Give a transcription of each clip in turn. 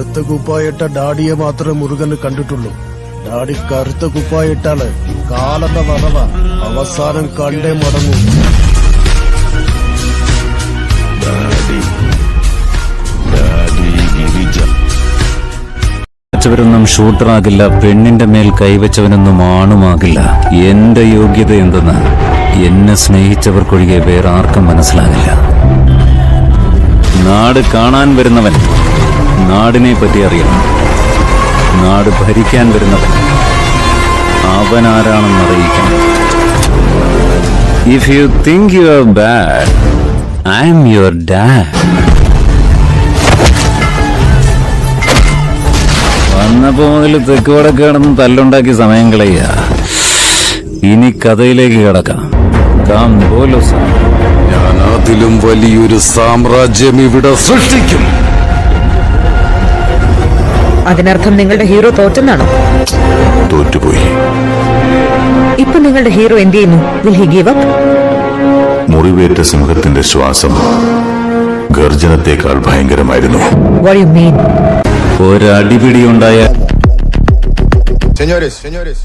വെളുത്ത കുപ്പായിട്ട ഡാഡിയെ മാത്രമേ മുരുകന് കണ്ടിട്ടുള്ളൂ. ഡാഡി കറുത്ത കുപ്പായിട്ടാണ് കാലത്ത വറവ അവസാനം കണ്ടേ മടങ്ങൂ. വെച്ചവരൊന്നും ഷൂട്ടറാകില്ല പെണ്ണിന്റെ മേൽ കൈവച്ചവനൊന്നും ആണുമാകില്ല. എന്റെ യോഗ്യത എന്തെന്ന് എന്നെ സ്നേഹിച്ചവർക്കൊഴികെ വേറെ ആർക്കും മനസ്സിലാകില്ല. നാട് കാണാൻ വരുന്നവൻ നാടിനെ പറ്റി അറിയണം. നാട് ഭരിക്കാൻ വരുന്നവൻ അവനാരാണെന്ന് അറിയിക്കണം. If you think you are bad I'm your dad വന്നപ്പോ മുതൽ തെക്ക് വടക്ക് കിടന്ന് തല്ലുണ്ടാക്കി സമയം കളയുക. ഇനി കഥയിലേക്ക് കിടക്കാം. കാം അതിലും വലിയൊരു സാമ്രാജ്യം ഇവിടെ സൃഷ്ടിക്കും. അതിനർത്ഥം നിങ്ങളുടെ ഹീറോ തോറ്റെന്നാണോ? തോറ്റുപോയി. ഇപ്പൊ നിങ്ങളുടെ ഹീറോ എന്ത് ചെയ്യുന്നു? വിൽ ഹി ഗീവ് അപ്പ് മുറിവേറ്റ സിംഹത്തിന്റെ ശ്വാസം ഗർജനത്തെക്കാൾ ഭയങ്കരമായിരുന്നു. വാട്ട് യു മീൻ ഒരടിപിടി ഉണ്ടായ Señores, señores,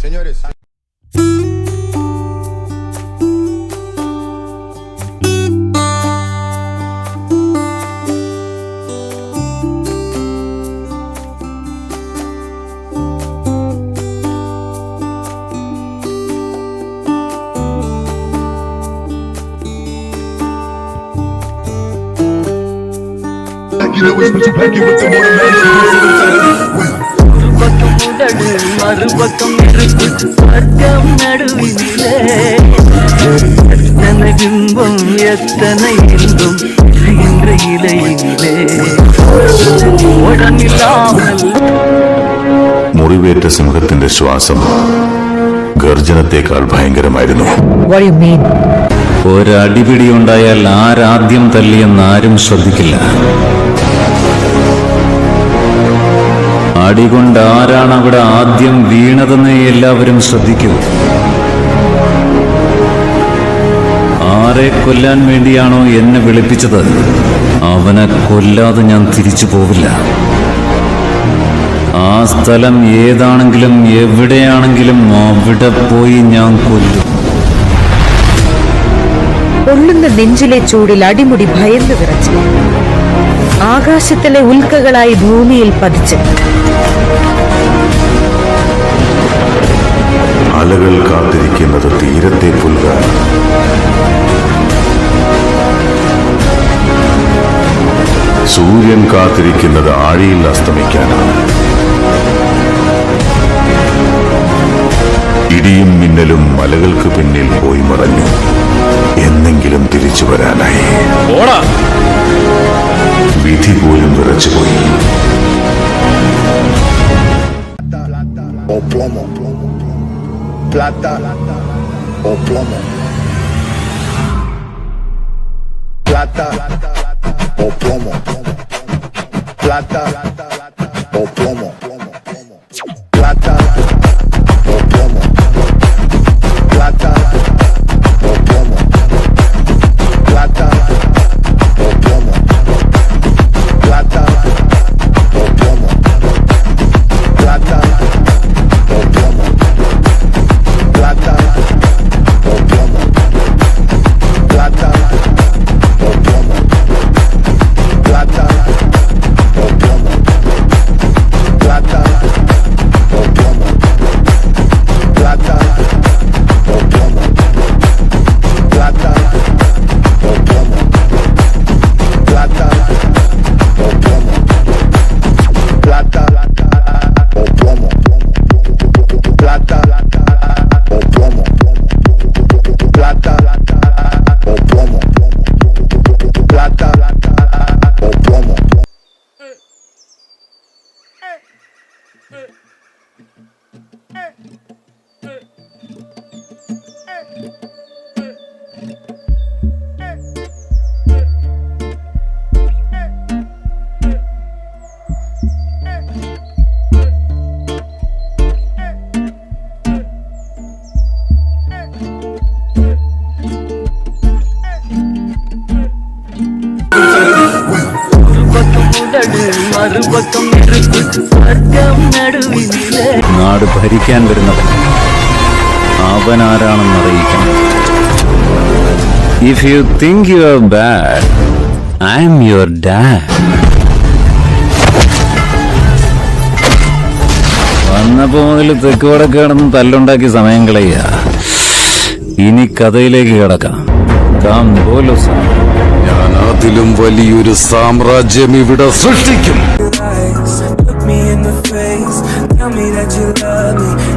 señores. பக்கம் உடல் மறுபக்கம் இருக்கு ஸ்வர்க்கம் நடுவினிலே எத்தனை பிம்பம் எத்தனை இன்பம் என்ற இலையினிலே உடனில்லாமல் മുറിവേറ്റ സിംഹത്തിന്റെ ശ്വാസം ഗർജനത്തെക്കാൾ ഭയങ്കരമായിരുന്നു വാട്ട് യു മീൻ ഒരടിപിടി ഉണ്ടായാൽ ആരാദ്യം തല്ലിയെന്ന് ആരും ശ്രദ്ധിക്കില്ല അടികൊണ്ട് ആരാണ് അവിടെ ആദ്യം വീണതെന്ന് എല്ലാവരും ശ്രദ്ധിക്കൂ. ആരെ കൊല്ലാൻ വേണ്ടിയാണോ എന്നെ വിളിപ്പിച്ചത്? അവനെ കൊല്ലാതെ ഞാൻ തിരിച്ചു പോവില്ല. ആ സ്ഥലം ഏതാണെങ്കിലും എവിടെയാണെങ്കിലും അവിടെ പോയി ഞാൻ കൊല്ലും. പൊള്ളുന്ന നെഞ്ചിലെ ചൂടിൽ അടിമുടി ഭയന്ന് വിറച്ച്. ആകാശത്തിലെ ഉൽക്കകളായി ഭൂമിയിൽ പതിച്ച്. അലകൾ കാത്തിരിക്കുന്നത് തീരത്തെ പുൽകാൻ സൂര്യൻ കാത്തിരിക്കുന്നത് ആഴിയിൽ അസ്തമിക്കാനാണ്. ഇടിയും മിന്നലും മലകൾക്ക് പിന്നിൽ പോയി മറഞ്ഞു. Chocoy. O plomo. Plata o plomo. Plata o plomo. Plata o plomo. மறுபக்கம் இருக்கு. சொர்க்கம் நடுவில் നാട് ഭരിക്കാൻ വരുന്നവൻ. അവൻ ആരാണെന്ന് അറിയിക്കണം. If you think you are bad I'm your dad വന്നപ്പോ മുതൽ തെക്ക് വടക്ക് കിടന്ന് തല്ലുണ്ടാക്കി സമയം കളയുക. ഇനി കഥയിലേക്ക് കിടക്കാം. കാം പോലോ സാർ ഞാൻ അതിലും വലിയൊരു സാമ്രാജ്യം ഇവിടെ സൃഷ്ടിക്കും. Tell me that you love me.